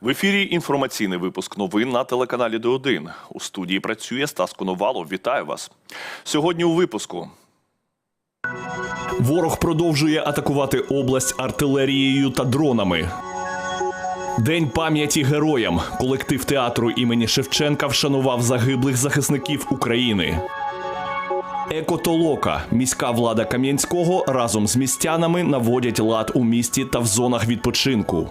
В ефірі інформаційний випуск новин на телеканалі Д1. У студії працює Стас Коновалов. Вітаю вас. Сьогодні у випуску. Ворог продовжує атакувати область артилерією та дронами. День пам'яті героям. Колектив театру імені Шевченка вшанував загиблих захисників України. Екотолока. Міська влада Кам'янського разом з містянами наводять лад у місті та в зонах відпочинку.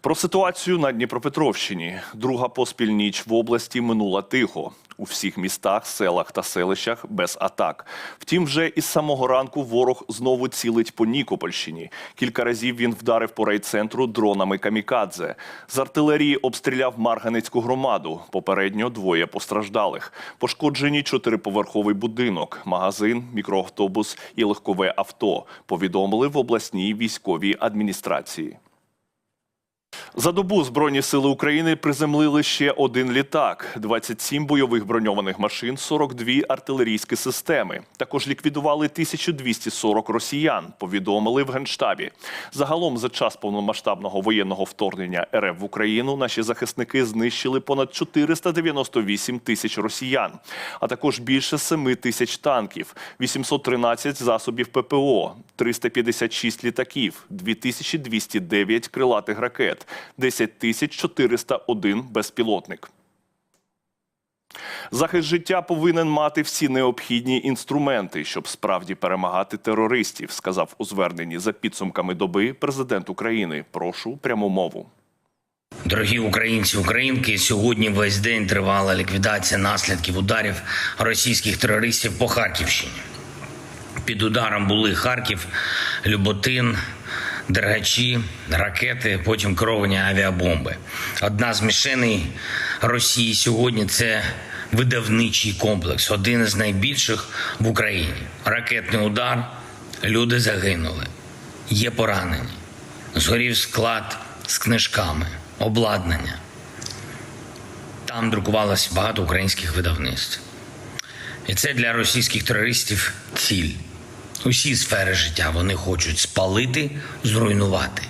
Про ситуацію на Дніпропетровщині. Друга поспіль ніч в області минула тихо. У всіх містах, селах та селищах без атак. Втім, вже із самого ранку ворог знову цілить по Нікопольщині. Кілька разів він вдарив по райцентру дронами камікадзе. З артилерії обстріляв Марганецьку громаду. Попередньо двоє постраждалих. Пошкоджені чотириповерховий будинок, магазин, мікроавтобус і легкове авто. Повідомили в обласній військовій адміністрації. За добу Збройні сили України приземлили ще один літак, 27 бойових броньованих машин, 42 артилерійські системи. Також ліквідували 1240 росіян. Повідомили в генштабі. Загалом за час повномасштабного воєнного вторгнення РФ в Україну наші захисники знищили понад 498 тисяч росіян, а також більше 7 тисяч танків, 813 засобів ППО, 356 літаків, 2209 крилатих ракет. 10 тисяч 401 безпілотник. Захист життя повинен мати всі необхідні інструменти, щоб справді перемагати терористів, сказав у зверненні за підсумками доби президент України. Прошу пряму мову. Дорогі українці, українки, сьогодні весь день тривала ліквідація наслідків ударів російських терористів по Харківщині. Під ударом були Харків, Люботин, Дергачі, ракети, потім керовані авіабомби. Одна з мішеней Росії сьогодні це видавничий комплекс, один із найбільших в Україні. Ракетний удар, люди загинули, є поранені. Згорів склад з книжками, обладнання. Там друкувалось багато українських видавництв. І це для російських терористів ціль. Усі сфери життя вони хочуть спалити, зруйнувати.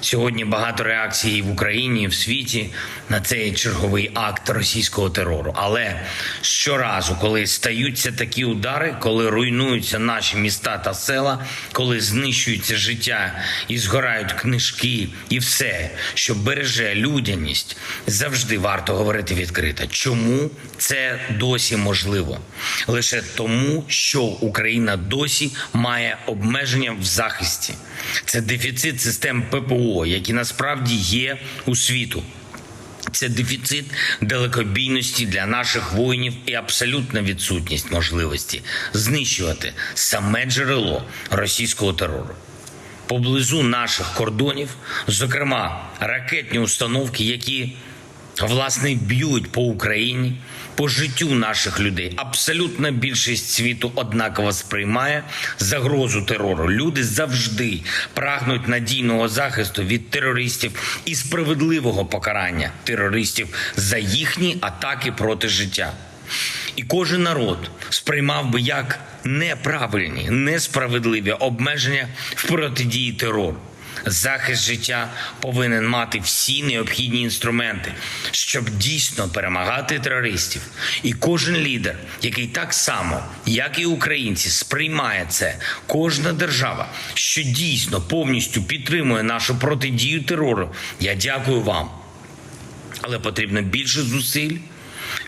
Сьогодні багато реакцій в Україні, і в світі на цей черговий акт російського терору. Але щоразу, коли стаються такі удари, коли руйнуються наші міста та села, коли знищується життя і згорають книжки, і все, що береже людяність, завжди варто говорити відкрито. Чому це досі можливо? Лише тому, що Україна досі має обмеження в захисті. Це дефіцит систем ППО, які насправді є у світу. Це дефіцит далекобійності для наших воїнів і абсолютна відсутність можливості знищувати саме джерело російського терору. Поблизу наших кордонів, зокрема, ракетні установки, які власне б'ють по Україні, по життю наших людей. Абсолютна більшість світу однаково сприймає загрозу терору. Люди завжди прагнуть надійного захисту від терористів і справедливого покарання терористів за їхні атаки проти життя. І кожен народ сприймав би як неправильні, несправедливі обмеження в протидії терору. Захист життя повинен мати всі необхідні інструменти, щоб дійсно перемагати терористів. І кожен лідер, який так само, як і українці, сприймає це, кожна держава, що дійсно повністю підтримує нашу протидію терору. Я дякую вам. Але потрібно більше зусиль.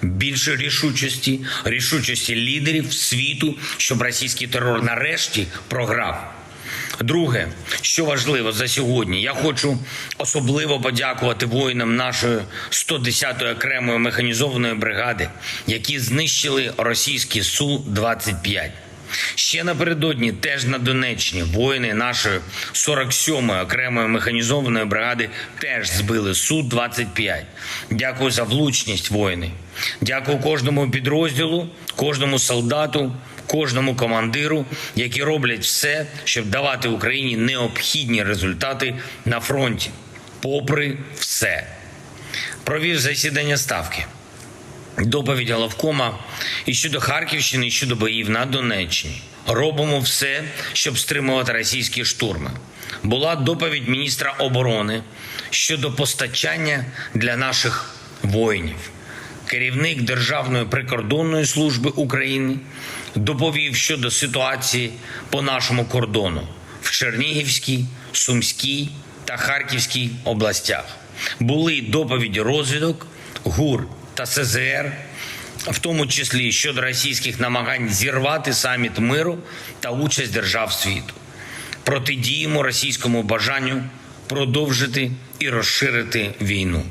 Більше рішучості, рішучості лідерів світу, щоб російський терор нарешті програв. Друге, що важливо за сьогодні, я хочу особливо подякувати воїнам нашої 110-ї окремої механізованої бригади, які знищили російський су 25 Ще напередодні, теж на Донеччині, воїни нашої 47-ї окремої механізованої бригади теж збили су 25 Дякую за влучність, воїни. Дякую кожному підрозділу, кожному солдату, кожному командиру, які роблять все, щоб давати Україні необхідні результати на фронті, попри все. Провів засідання ставки. доповідь головкома і щодо Харківщини, і щодо боїв на Донеччині. Робимо все, щоб стримувати російські штурми. Була доповідь міністра оборони щодо постачання для наших воїнів. Керівник Державної прикордонної служби України доповів щодо ситуації по нашому кордону в Чернігівській, Сумській та Харківській областях. Були доповіді розвідок, ГУР та СЗР, в тому числі щодо російських намагань зірвати саміт миру та участь держав світу. Протидіємо російському бажанню продовжити і розширити війну.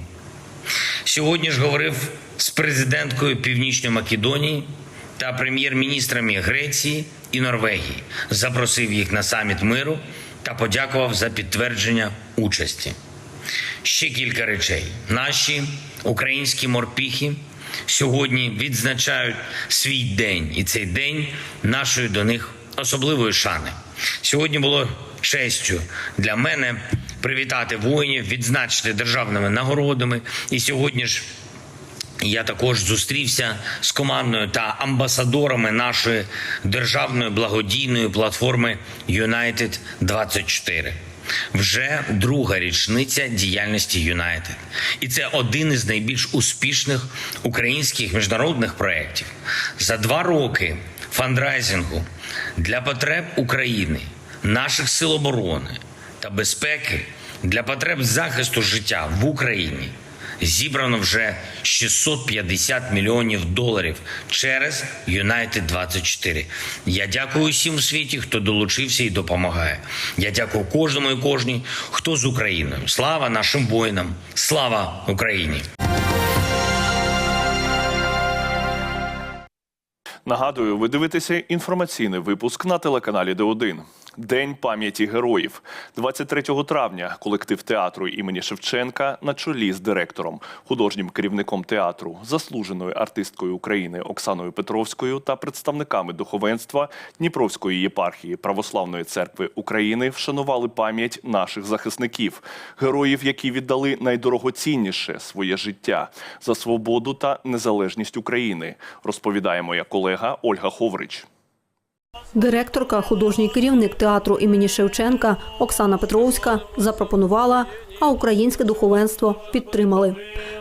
Сьогодні ж говорив з президенткою Північної Македонії та прем'єр-міністрами Греції і Норвегії, запросив їх на саміт миру та подякував за підтвердження участі. Ще кілька речей. Наші українські морпіхи сьогодні відзначають свій день, і цей день нашої до них особливої шани. Сьогодні було честю для мене привітати воїнів, відзначити державними нагородами. І сьогодні ж я також зустрівся з командою та амбасадорами нашої державної благодійної платформи United 24 Вже друга річниця діяльності United. І це один із найбільш успішних українських міжнародних проєктів. За два роки фандрайзингу для потреб України, наших сил оборони та безпеки для потреб захисту життя в Україні зібрано вже 650 мільйонів доларів через United 24 Я дякую усім у світі, хто долучився і допомагає. Я дякую кожному і кожній, хто з Україною. Слава нашим воїнам! Слава Україні! Нагадую, ви дивитеся інформаційний випуск на телеканалі Д1. День пам'яті героїв. 23 травня колектив театру імені Шевченка на чолі з директором, художнім керівником театру, заслуженою артисткою України Оксаною Петровською та представниками духовенства Дніпровської єпархії Православної церкви України вшанували пам'ять наших захисників, героїв, які віддали найдорогоцінніше своє життя за свободу та незалежність України. Розповідає моя колега Ольга Ховрич. Директорка, художній керівник театру імені Шевченка Оксана Петровська запропонувала, а українське духовенство підтримали.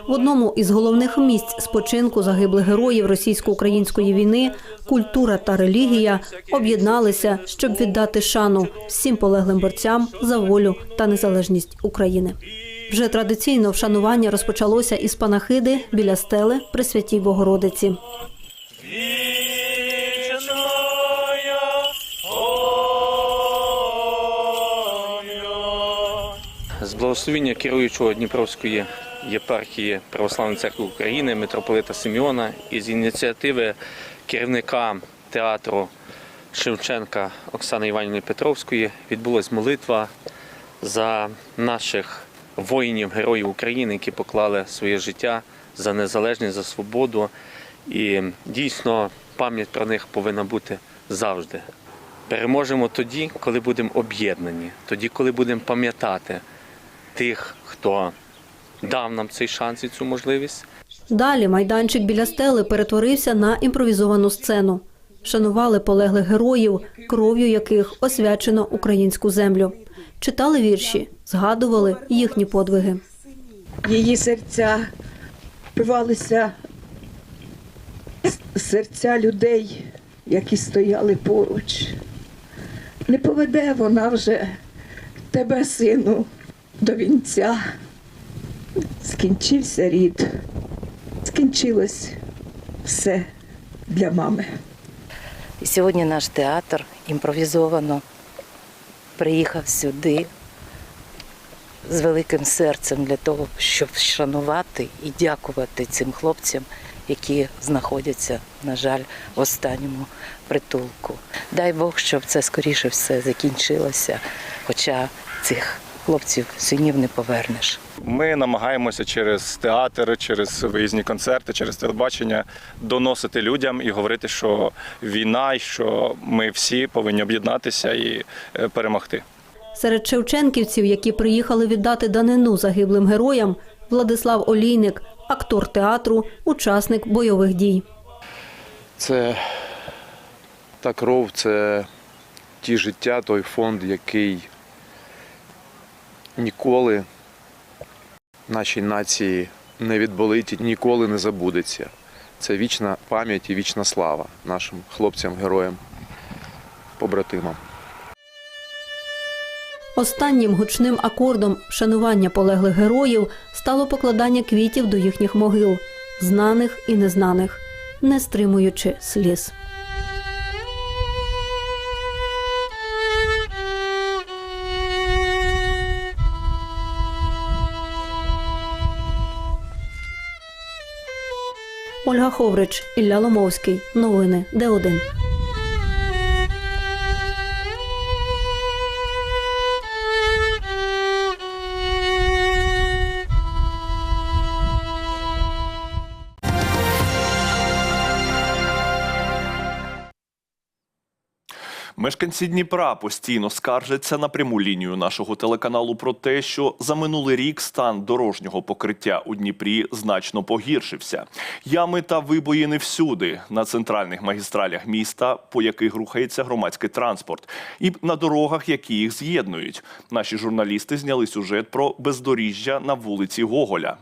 В одному із головних місць спочинку загиблих героїв російсько-української війни культура та релігія об'єдналися, щоб віддати шану всім полеглим борцям за волю та незалежність України. Вже традиційно вшанування розпочалося із панахиди біля стели при святій Богородиці. З благословення керуючого Дніпровської єпархії Православної церкви України митрополита Симеона і з ініціативи керівника театру Шевченка Оксани Іванівни Петровської відбулась молитва за наших воїнів, героїв України, які поклали своє життя за незалежність, за свободу. І дійсно пам'ять про них повинна бути завжди. Переможемо тоді, коли будемо об'єднані, тоді, коли будемо пам'ятати тих, хто дав нам цей шанс і цю можливість. Далі майданчик біля стели перетворився на імпровізовану сцену. Шанували полеглих героїв, кров'ю яких освячено українську землю. Читали вірші, згадували їхні подвиги. її серця впивалися серця людей, які стояли поруч. Не поведе вона вже тебе, сину, до вінця. Скінчився рід, скінчилось все для мами. І сьогодні наш театр імпровізовано приїхав сюди з великим серцем для того, щоб вшанувати і дякувати цим хлопцям, які знаходяться, на жаль, в останньому притулку. Дай Бог, щоб це скоріше все закінчилося, хоча цих хлопців синів не повернеш. Ми намагаємося через театр, через виїзні концерти, через телебачення доносити людям і говорити, що війна, і що ми всі повинні об'єднатися і е, перемогти. Серед шевченківців, які приїхали віддати данину загиблим героям, Владислав Олійник, актор театру, учасник бойових дій. Це та кров, це ті життя, той фонд, який ніколи нашій нації не відболить ніколи не забудеться. Це вічна пам'ять і вічна слава нашим хлопцям, героям, побратимам. Останнім гучним акордом шанування полеглих героїв стало покладання квітів до їхніх могил, знаних і незнаних, не стримуючи сліз. Ольга Ховрич, Ілля Ломовський. Новини Д1. Мешканці Дніпра постійно скаржаться на пряму лінію нашого телеканалу про те, що за минулий рік стан дорожнього покриття у Дніпрі значно погіршився. Ями та вибоїни всюди на центральних магістралях міста, по яких рухається громадський транспорт, і на дорогах, які їх з'єднують. Наші журналісти зняли сюжет про бездоріжжя на вулиці Гоголя.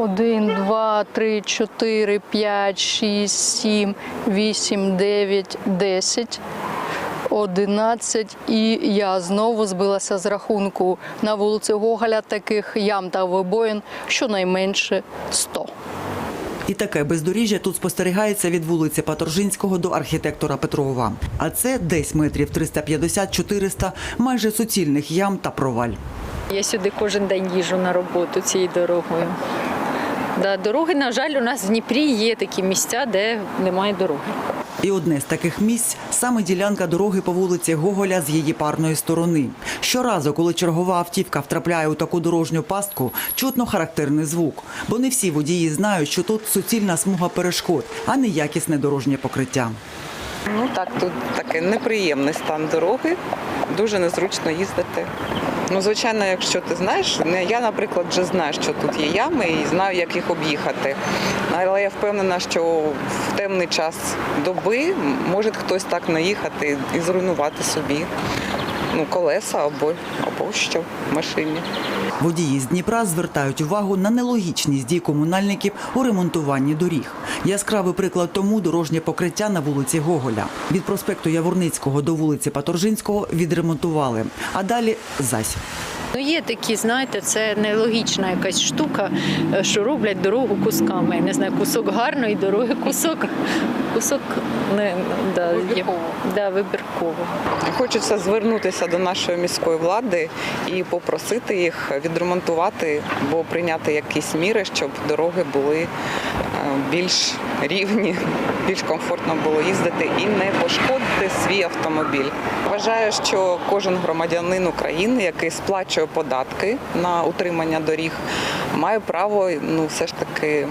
Один, два, три, чотири, п'ять, шість, сім, вісім, дев'ять, десять, одинадцять. І я знову збилася з рахунку на вулиці Гоголя таких ям та вибоїн щонайменше 100. І таке бездоріжжя тут спостерігається від вулиці Паторжинського до архітектора Петрова. А це десь метрів 350-400 майже суцільних ям та проваль. Я сюди кожен день їжджу на роботу цією дорогою. Да, дороги, на жаль, у нас в Дніпрі є такі місця, де немає дороги. І одне з таких місць саме ділянка дороги по вулиці Гоголя з її парної сторони. Щоразу, коли чергова автівка втрапляє у таку дорожню пастку, чутно характерний звук. Бо не всі водії знають, що тут суцільна смуга перешкод, а не якісне дорожнє покриття. Ну так, тут такий неприємний стан дороги, дуже незручно їздити. Ну, звичайно, якщо ти знаєш, я, наприклад, вже знаю, що тут є ями і знаю, як їх об'їхати. Але я впевнена, що в темний час доби може хтось так наїхати і зруйнувати собі ну, колеса або, або що в машині. Водії з Дніпра звертають увагу на нелогічність дій комунальників у ремонтуванні доріг. Яскравий приклад тому дорожнє покриття на вулиці Гоголя. Від проспекту Яворницького до вулиці Паторжинського відремонтували, а далі зась. Ну, є такі, знаєте, це нелогічна якась штука, е, що роблять дорогу кусками. Я не знаю, кусок гарної дороги, кусок, кусок не да, є, да, вибірково. Хочеться звернутися до нашої міської влади і попросити їх відремонтувати або прийняти якісь міри, щоб дороги були е, більш рівні, більш комфортно було їздити і не пошкодити свій автомобіль. Вважаю, що кожен громадянин України, який сплачує податки на утримання доріг, має право ну все ж таки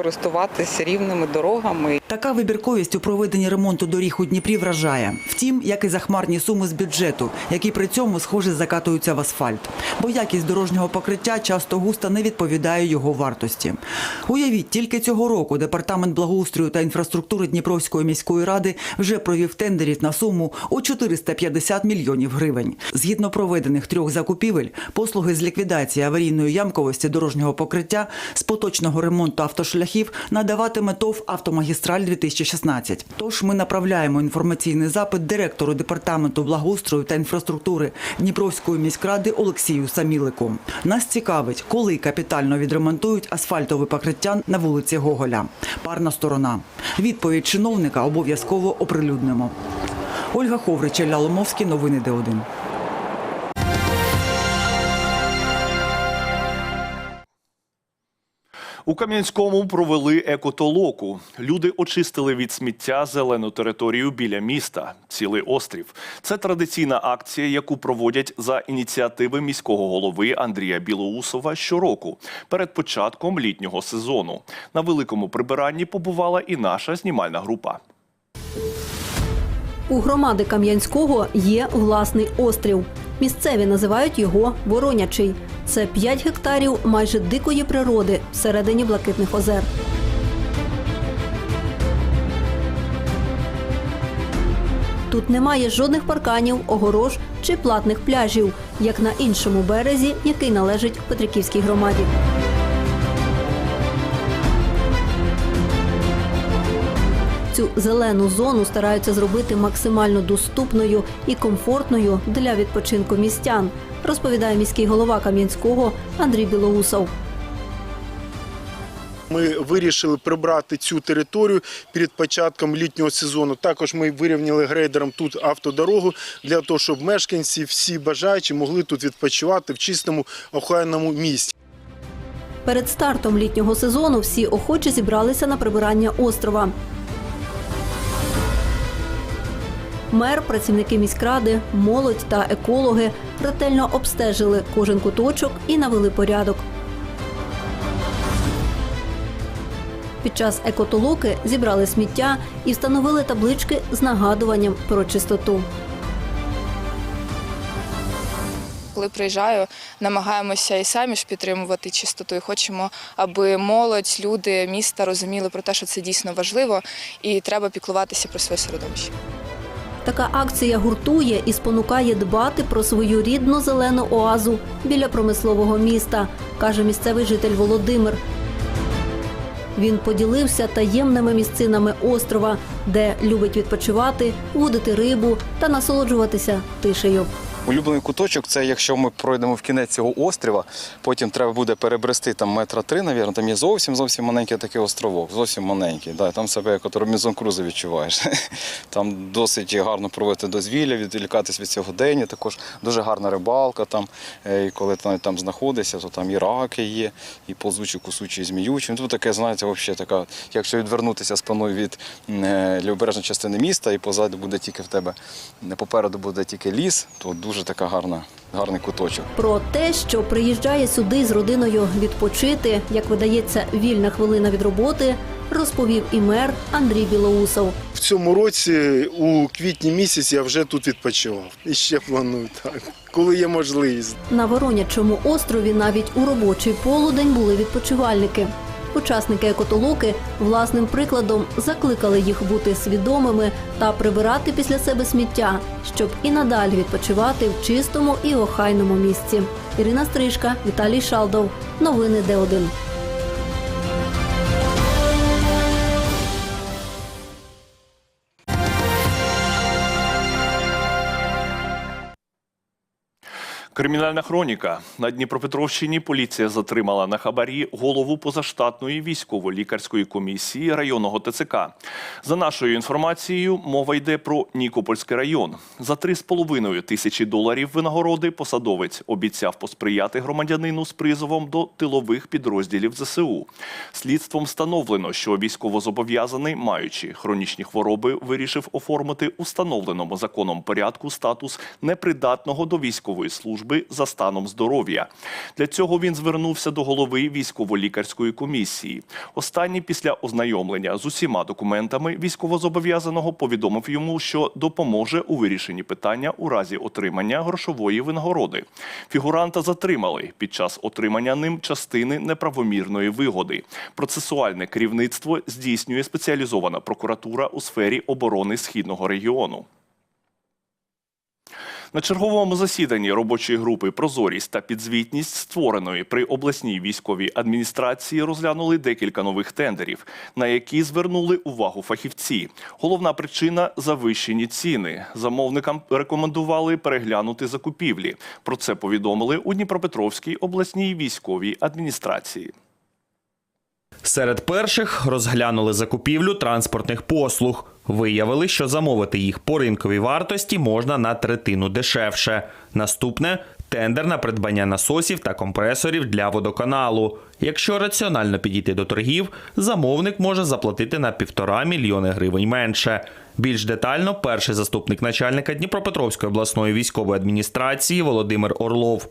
користуватися рівними дорогами Така вибірковість у проведенні ремонту доріг у Дніпрі вражає. Втім, як і захмарні суми з бюджету, які при цьому схоже закатуються в асфальт. Бо якість дорожнього покриття часто густо не відповідає його вартості. Уявіть, тільки цього року департамент благоустрою та інфраструктури Дніпровської міської ради вже провів тендерів на суму у 450 мільйонів гривень. Згідно проведених трьох закупівель, послуги з ліквідації аварійної ямковості дорожнього покриття з поточного ремонту автошляхів надаватиме ТОВ «Автомагістраль 2016». Тож ми направляємо інформаційний запит директору департаменту благоустрою та інфраструктури Дніпровської міськради Олексію Самілику. Нас цікавить, коли капітально відремонтують асфальтове покриття на вулиці Гоголя. Парна сторона. Відповідь чиновника обов'язково оприлюднимо. Ольга Ховрич, Ілля Ломовський, новини Д1. У Кам'янському провели екотолоку. Люди очистили від сміття зелену територію біля міста, цілий острів. Це традиційна акція, яку проводять за ініціативи міського голови Андрія Білоусова щороку перед початком літнього сезону. На великому прибиранні побувала і наша знімальна група. У громади Кам'янського є власний острів. Місцеві називають його Воронячий. Це 5 гектарів майже дикої природи всередині блакитних озер. Тут немає жодних парканів, огорож чи платних пляжів, як на іншому березі, який належить Петриківській громаді. Цю зелену зону стараються зробити максимально доступною і комфортною для відпочинку містян, розповідає міський голова Кам'янського Андрій Білоусов. Ми вирішили прибрати цю територію перед початком літнього сезону. Також ми вирівняли грейдером тут автодорогу для того, щоб мешканці, всі бажаючі, могли тут відпочивати в чистому охайному місці. Перед стартом літнього сезону всі охочі зібралися на прибирання острова. Мер, працівники міськради, молодь та екологи ретельно обстежили кожен куточок і навели порядок. Під час екотолоки зібрали сміття і встановили таблички з нагадуванням про чистоту. Коли приїжджаю, намагаємося і самі ж підтримувати чистоту. І хочемо, аби молодь, люди міста розуміли про те, що це дійсно важливо, і треба піклуватися про своє середовище. Така акція гуртує і спонукає дбати про свою рідну зелену оазу біля промислового міста, каже місцевий житель Володимир. Він поділився таємними місцинами острова, де любить відпочивати, водити рибу та насолоджуватися тишею. Улюблений куточок це якщо ми пройдемо в кінець цього острова, потім треба буде перебрести там метра три, навірно, там є зовсім зовсім маленький такий островок, зовсім маленький. Да, там себе як от Робінзон Крузо відчуваєш. Там досить гарно проводити дозвілля, відволікатись від цього день. Також дуже гарна рибалка там. Е, І коли ти там знаходишся, то там і раки є, і ползучі, кусучі, і зміючі. Ну, Тут таке, знаєте, взагалі така, якщо відвернутися спиною від е, лівобережної частини міста, і позаду буде тільки в тебе, попереду буде тільки ліс, то дуже така гарна, гарний куточок. Про те, що приїжджає сюди з родиною відпочити, як видається, вільна хвилина від роботи, розповів і мер Андрій Білоусов. В цьому році, у квітні місяці, я вже тут відпочивав. І ще планую так, коли є можливість. На Воронячому острові навіть у робочий полудень були відпочивальники. Учасники екотолоки власним прикладом закликали їх бути свідомими та прибирати після себе сміття, щоб і надалі відпочивати в чистому і охайному місці. Ірина Стрижка, Віталій Шалдов. Новини Д1. Кримінальна хроніка на Дніпропетровщині поліція затримала на хабарі голову позаштатної військово-лікарської комісії районного ТЦК. За нашою інформацією, мова йде про Нікопольський район. За 3,5 тисячі доларів винагороди посадовець обіцяв посприяти громадянину з призовом до тилових підрозділів ЗСУ. Слідством встановлено, що військовозобов'язаний, маючи хронічні хвороби, вирішив оформити у встановленому законом порядку статус непридатного до військової служби за станом здоров'я. Для цього він звернувся до голови військово-лікарської комісії. Останній після ознайомлення з усіма документами військовозобов'язаного повідомив йому, що допоможе у вирішенні питання у разі отримання грошової винагороди. Фігуранта затримали під час отримання ним частини неправомірної вигоди. Процесуальне керівництво здійснює спеціалізована прокуратура у сфері оборони східного регіону. На черговому засіданні робочої групи Прозорість та підзвітність створеної при обласній військовій адміністрації розглянули декілька нових тендерів, на які звернули увагу фахівці. Головна причина завищені ціни. Замовникам рекомендували переглянути закупівлі. Про це повідомили у Дніпропетровській обласній військовій адміністрації. Серед перших розглянули закупівлю транспортних послуг. Виявили, що замовити їх по ринковій вартості можна на третину дешевше. Наступне тендер на придбання насосів та компресорів для водоканалу. Якщо раціонально підійти до торгів, замовник може заплатити на півтора мільйони гривень менше. Більш детально перший заступник начальника Дніпропетровської обласної військової адміністрації Володимир Орлов.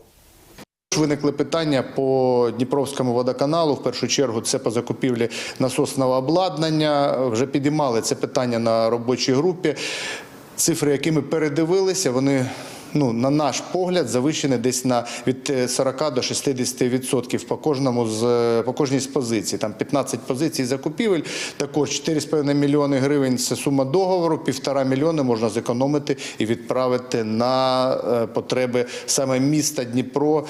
Виникли питання по Дніпровському водоканалу. В першу чергу це по закупівлі насосного обладнання. Вже підіймали це питання на робочій групі. Цифри, які ми передивилися, вони ну на наш погляд, завищені десь на від е, 40 до 60 відсотків по кожному з е, по кожній з позицій. Там 15 позицій закупівель. Також 4,5 мільйони гривень це сума договору. Півтора мільйони можна зекономити і відправити на е, потреби саме міста Дніпро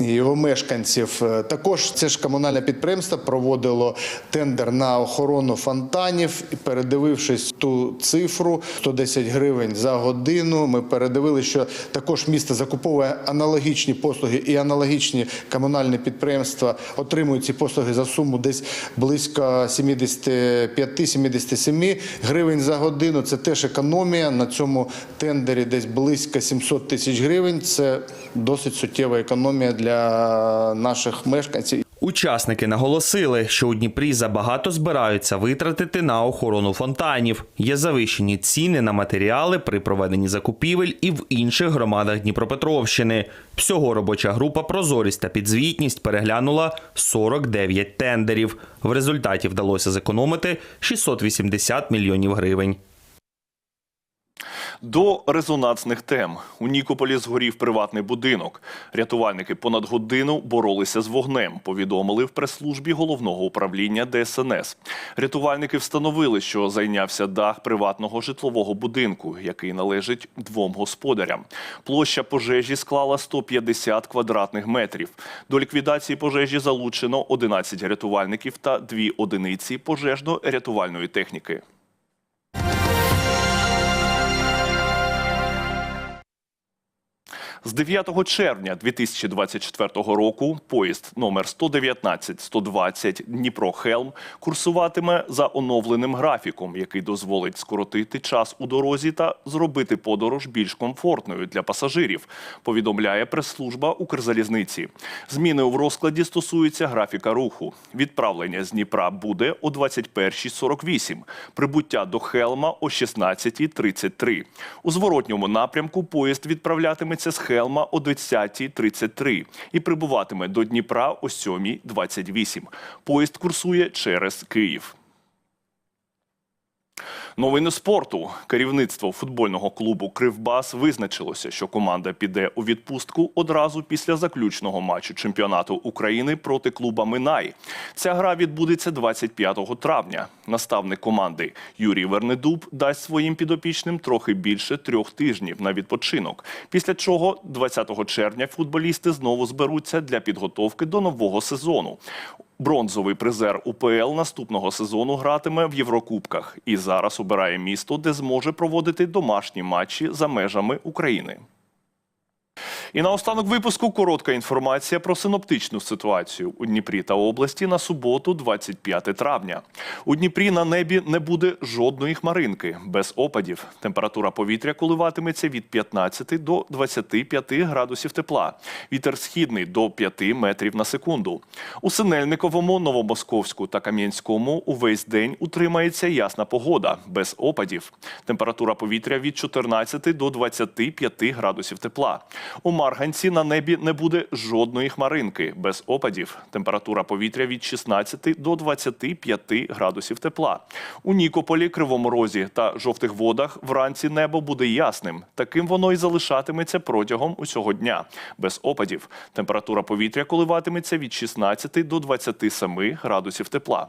і його мешканців. Е, Також це ж комунальне підприємство проводило тендер на охорону фонтанів. І передивившись ту цифру 110 гривень за годину. Ми передивили, що також місто закуповує аналогічні послуги і аналогічні комунальні підприємства отримують ці послуги за суму десь близько 75-77 гривень за годину. Це теж економія. На цьому тендері десь близько 700 тисяч гривень. Це досить суттєва економія для наших мешканців. Учасники наголосили, що у Дніпрі забагато збираються витратити на охорону фонтанів. Є завищені ціни на матеріали при проведенні закупівель і в інших громадах Дніпропетровщини. Всього робоча група Прозорість та підзвітність переглянула 49 тендерів. В результаті вдалося зекономити 680 мільйонів гривень. До резонансних тем у Нікополі згорів приватний будинок. Рятувальники понад годину боролися з вогнем. Повідомили в прес-службі головного управління ДСНС. Рятувальники встановили, що зайнявся дах приватного житлового будинку, який належить двом господарям. Площа пожежі склала 150 квадратних метрів. До ліквідації пожежі залучено 11 рятувальників та дві одиниці пожежно-рятувальної техніки. З 9 червня 2024 року поїзд номер 119-120 Дніпро-Хелм курсуватиме за оновленим графіком, який дозволить скоротити час у дорозі та зробити подорож більш комфортною для пасажирів. Повідомляє прес-служба Укрзалізниці. Зміни у розкладі стосуються графіка руху. Відправлення з Дніпра буде о 21.48, прибуття до Хелма о 16.33. У зворотньому напрямку поїзд відправлятиметься з Хелма о 20.33 і прибуватиме до Дніпра о 7.28. Поїзд курсує через Київ. Новини спорту. Керівництво футбольного клубу Кривбас визначилося, що команда піде у відпустку одразу після заключного матчу чемпіонату України проти клуба Минай. Ця гра відбудеться 25 травня. Наставник команди Юрій Вернедуб дасть своїм підопічним трохи більше трьох тижнів на відпочинок. Після чого 20 червня футболісти знову зберуться для підготовки до нового сезону. Бронзовий призер УПЛ наступного сезону гратиме в Єврокубках і зараз обирає місто, де зможе проводити домашні матчі за межами України. І наостанок випуску коротка інформація про синоптичну ситуацію у Дніпрі та області на суботу, 25 травня. У Дніпрі на небі не буде жодної хмаринки без опадів. Температура повітря коливатиметься від 15 до 25 градусів тепла. Вітер східний до 5 метрів на секунду. У Синельниковому, Новомосковську та Кам'янському увесь день утримається ясна погода без опадів. Температура повітря від 14 до 25 градусів тепла. У Марганці на небі не буде жодної хмаринки без опадів. Температура повітря від 16 до 25 градусів тепла. У Нікополі, Кривому Розі та жовтих водах вранці небо буде ясним. Таким воно і залишатиметься протягом усього дня. Без опадів. Температура повітря коливатиметься від 16 до 27 градусів тепла.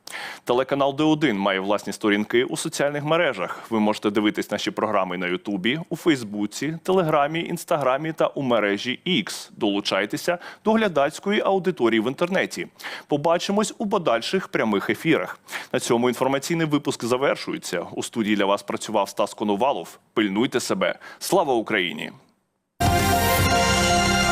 Телеканал Д1 має власні сторінки у соціальних мережах. Ви можете дивитись наші програми на Ютубі, у Фейсбуці, Телеграмі, Інстаграмі та у мережі X. Долучайтеся до глядацької аудиторії в інтернеті. Побачимось у подальших прямих ефірах. На цьому інформаційний випуск завершується. У студії для вас працював Стас Коновалов. Пильнуйте себе. Слава Україні!